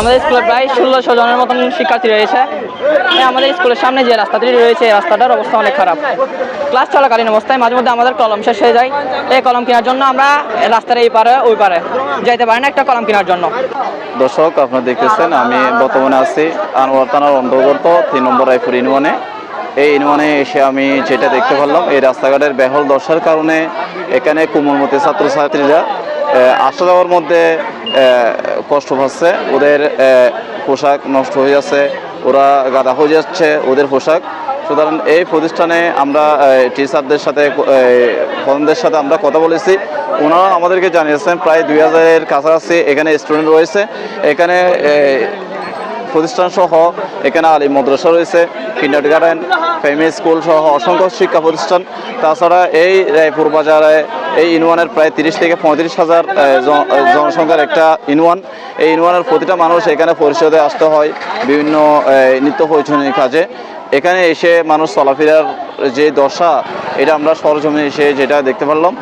আমাদের স্কুলে প্রায় ষোলোশো জনের মতন শিক্ষার্থী রয়েছে। আমাদের স্কুলের সামনে যে রাস্তাটি রয়েছে রাস্তাটার অবস্থা অনেক খারাপ। ক্লাস চলাকালীন অবস্থায় মাঝে মধ্যে আমাদের কলম শেষ হয়ে যায়। এই কলম কেনার জন্য আমরা রাস্তার এই পারে, ওই পারে যাইতে পারি না একটা কলম কেনার জন্য। দর্শক, আপনারা দেখতেছেন, আমি বর্তমানে আছি আনোয়ার থানার অন্তর্গত তিন নম্বর রায়পুর ইউনিয়নে এই ইউনিয়নে এসে আমি যেটা দেখতে পারলাম, এই রাস্তাঘাটের বেহল দশার কারণে এখানে কোমলমতি ছাত্রছাত্রীরা আসা যাওয়ার মধ্যে কষ্ট পাচ্ছে ওদের পোশাক নষ্ট হয়ে যাচ্ছে, ওরা গাদা হয়ে যাচ্ছে ওদের পোশাক। সুতরাং এই প্রতিষ্ঠানে আমরা টিচারদের সাথে প্রধানদের সাথে আমরা কথা বলেছি। ওনারা আমাদেরকে জানিয়েছেন, প্রায় দুই হাজারের কাছাকাছি এখানে স্টুডেন্ট রয়েছে। এখানে প্রতিষ্ঠান সহ এখানে আলী মাদ্রাসা রয়েছে কিন্ডার গার্ডেন প্রাইমারি স্কুল সহ অসংখ্য শিক্ষা প্রতিষ্ঠান। তাছাড়া এই রায়পুর বাজারে এই ইউনিয়নের প্রায় তিরিশ থেকে পঁয়ত্রিশ হাজার জনসংখ্যার একটা ইউনিয়ন এই ইউনিয়নের প্রতিটা মানুষ এখানে পরিষদে আসতে হয়, বিভিন্ন নিত্য প্রয়োজনীয় কাজে। এখানে এসে মানুষ চলাফেরার যে দশা, এটা আমরা সরজমে এসে যেটা দেখতে পারলাম,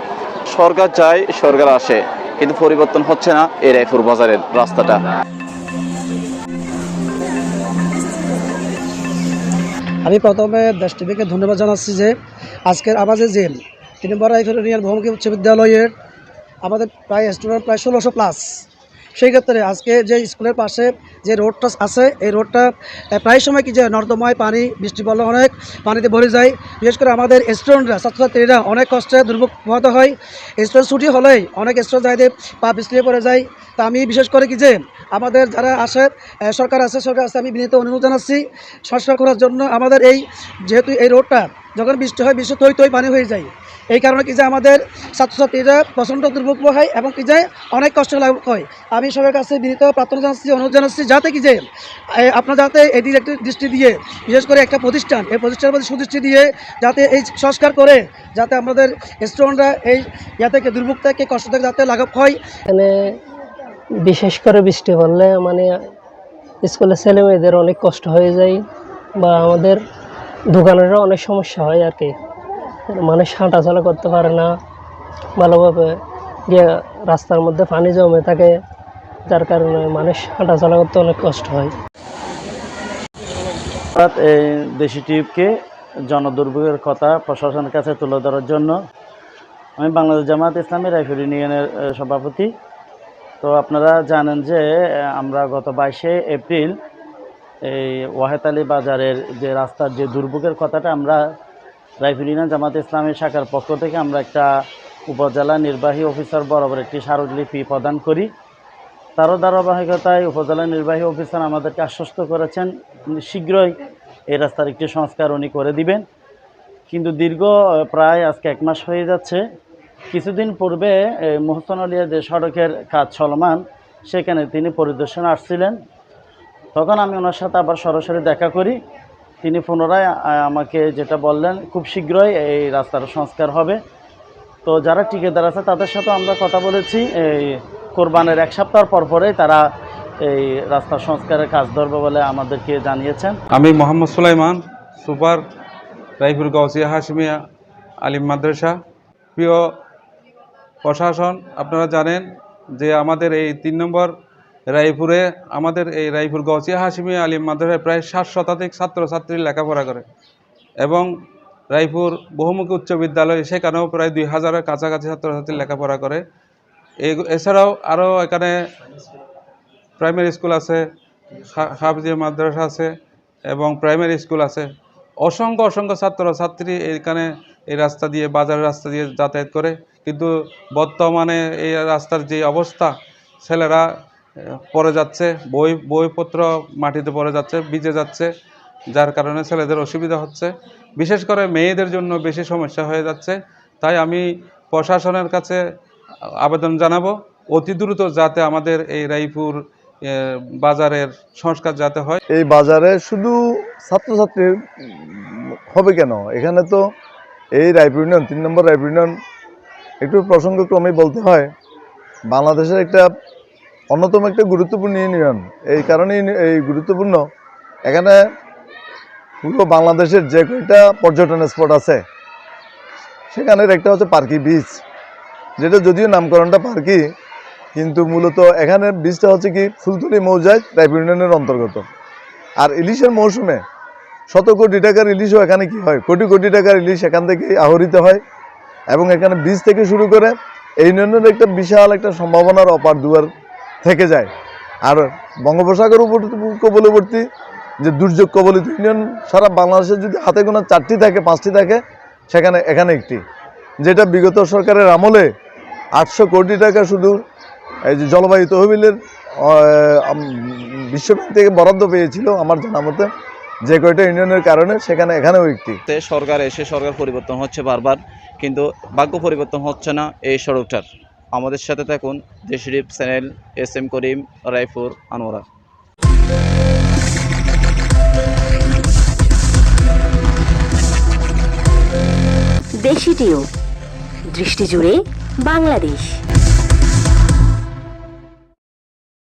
সরকার চায় সরকার আসে, কিন্তু পরিবর্তন হচ্ছে না এই রায়পুর বাজারের রাস্তাটা। আমি প্রথমে দেশ টিভিকে ধন্যবাদ জানাচ্ছি যে আজকের আমাদের যে তিন নম্বর উচ্চ বিদ্যালয়ের আমাদের প্রায় স্টুডেন্ট প্রায় ষোলোশো প্লাস সেই ক্ষেত্রে আজকে যে স্কুলের পাশে যে রোডটা আছে, এই রোডটা প্রায় সময় কি যে নর্দমায় পানি, বৃষ্টি পড়লে অনেক পানিতে ভরে যায়। বিশেষ করে আমাদের স্টুডেন্টরা ছাত্রছাত্রীরা অনেক কষ্টে দুর্ভোগ হয়। স্টুডেন্ট ছুটি হলেই অনেক স্টুডেন্ট যাইতে পা পিছলিয়ে পড়ে যায়। তা আমি বিশেষ করে কি যে আমাদের যারা আসে সরকার আছে সরকার আছে, আমি বিনীত অনুরোধ জানাচ্ছি। সংস্কার করার জন্য আমাদের এই, যেহেতু এই রোডটা যখন বৃষ্টি হয়, বৃষ্টি তৈ তৈ পানি হয়ে যায়। এই কারণে কি যে আমাদের ছাত্রছাত্রীরা প্রচণ্ড দুর্ভোগ হয় এবং কি যে অনেক কষ্ট হয় আমি সবার কাছে বিনীত প্রার্থনা জানাচ্ছি, অনুরোধ জানাচ্ছি যাতে কি যে আপনার যাতে এটির একটি দৃষ্টি দিয়ে, বিশেষ করে একটা প্রতিষ্ঠান, এই প্রতিষ্ঠানের প্রতি সুদৃষ্টি দিয়ে যাতে এই সংস্কার করে, যাতে আমাদের স্টুডেন্টরা এই ইয়া থেকে, দুর্ভোগ থেকে, কষ্ট থেকে যাতে লাঘব হয়। এখানে বিশেষ করে বৃষ্টি পড়লে মানে স্কুলের ছেলে মেয়েদের অনেক কষ্ট হয়ে যায় বা আমাদের দোকানেরও অনেক সমস্যা হয় আর কি। মানুষ হাঁটাচলা করতে পারে না, ভালোভাবে গিয়ে রাস্তার মধ্যে পানি জমে থাকে, যার কারণে মানুষ হাঁটাচলা করতে অনেক কষ্ট হয়। এই দেশি টিউবকে জনদুর্ভোগের কথা প্রশাসনের কাছে তুলে ধরার জন্য আমি বাংলাদেশ জামাত ইসলামী রাইফেল ইউনিয়নের সভাপতি। তো আপনারা জানেন যে আমরা গত বাইশে এপ্রিল এই ওয়াহেদ আলী বাজারের যে রাস্তার যে দুর্ভোগের কথাটা আমরা রাইফেল ইউনিয়ন জামাত ইসলামী শাখার পক্ষ থেকে আমরা একটা উপজেলা নির্বাহী অফিসার বরাবর একটি স্মারকলিপি প্রদান করি। তারও ধারাবাহিকতায় উপজেলা নির্বাহী অফিসার আমাদেরকে আশ্বস্ত করেছেন শীঘ্রই এই রাস্তার একটি সংস্কার উনি করে দিবেন। কিন্তু দীর্ঘ প্রায় আজকে এক মাস হয়ে যাচ্ছে। কিছুদিন পূর্বে মোহসন আলিয়া যে সড়কের কাজ চলমান, সেখানে তিনি পরিদর্শন আসছিলেন। তখন আমি ওনার সাথে আবার সরাসরি দেখা করি। তিনি পুনরায় আমাকে যেটা বললেন, খুব শীঘ্রই এই রাস্তার সংস্কার হবে। তো যারা ঠিকাদার আছে, তাদের সাথে আমরা কথা বলেছি। এই কোরবানের এক সপ্তাহ পর পরেই তারা এই রাস্তার সংস্কারের কাজ ধরবে বলে আমাদেরকে জানিয়েছেন। আমি মোহাম্মদ সুলাইমান, সুপার রায়পুর গাউসিয়া হাসমিয়া আলিম মাদ্রাসা। প্রিয় প্রশাসন, আপনারা জানেন যে আমাদের এই তিন নম্বর রায়পুরে, আমাদের এই রায়পুর গাউসিয়া হাসমিয়া আলিম মাদ্রাসায় প্রায় ষাট শতাধিক ছাত্রছাত্রী লেখাপড়া করে এবং রায়পুর বহুমুখী উচ্চ বিদ্যালয়, সেখানেও প্রায় দুই হাজারের কাছাকাছি ছাত্রছাত্রী লেখাপড়া করে। এই এছাড়াও আরও এখানে প্রাইমারি স্কুল আছে হাফিজিয়া মাদ্রাসা আছে এবং প্রাইমারি স্কুল আছে। অসংখ্য অসংখ্য ছাত্র ছাত্রী এখানে এই রাস্তা দিয়ে, বাজারের রাস্তা দিয়ে যাতায়াত করে। কিন্তু বর্তমানে এই রাস্তার যে অবস্থা, ছেলেরা পড়ে যাচ্ছে, বই, বইপত্র মাটিতে পড়ে যাচ্ছে, ভিজে যাচ্ছে, যার কারণে ছেলেদের অসুবিধা হচ্ছে। বিশেষ করে মেয়েদের জন্য বেশি সমস্যা হয়ে যাচ্ছে। তাই আমি প্রশাসনের কাছে আবেদন জানাব, অতি দ্রুত যাতে আমাদের এই রায়পুর বাজারের সংস্কার যাতে হয়। এই বাজারে শুধু ছাত্রছাত্রী হবে কেন? এখানে তো এই রায়পুর ইউনিয়ন, তিন নম্বর রায়পুর ইউনিয়ন, একটু প্রসঙ্গক্রমে বলতে হয়, বাংলাদেশের একটা অন্যতম একটা গুরুত্বপূর্ণ ইউনিয়ন। এই কারণে এই গুরুত্বপূর্ণ। এখানে পুরো বাংলাদেশের যে কয়টা পর্যটন স্পট আছে, সেখানের একটা হচ্ছে পার্কি বিচ যেটা যদিও নামকরণটা পার্কি, কিন্তু মূলত এখানে বীজটা হচ্ছে কি ফুলতলি মৌজায় রায়পুর ইউনিয়নের অন্তর্গত। আর ইলিশের মৌসুমে শত কোটি টাকার ইলিশও এখানে কি হয়? কোটি কোটি টাকার ইলিশ এখান থেকে আহরিত হয় এবং এখানে বীজ থেকে শুরু করে এই ইউনিয়নের একটা বিশাল একটা সম্ভাবনার অপার দুয়ার থেকে যায়। আর বঙ্গোপসাগর উপকূলবর্তী যে দুর্যোগ কবলিত ইউনিয়ন, সারা বাংলাদেশে যদি হাতে গোনা চারটি থাকে, পাঁচটি থাকে, সেখানে এখানে একটি। যেটা বিগত সরকারের আমলে আটশো কোটি টাকা শুধু এই যে জলবায়ু তহবিলের বিশ্বব্যাংক থেকে বরাদ্দ পেয়েছিল আমার জানা মতে। যে কয়টা ইউনিয়নের কারণে সেখানে এখানেও একটি। সরকার এসে সরকার পরিবর্তন হচ্ছে বারবার, কিন্তু ভাগ্য পরিবর্তন হচ্ছে না এই সড়কটার। আমাদের সাথে থাকুন দেশরিফ channel S M Karim Raipur Anowara. দেশিটিও দৃষ্টি জুড়ে বাংলাদেশ।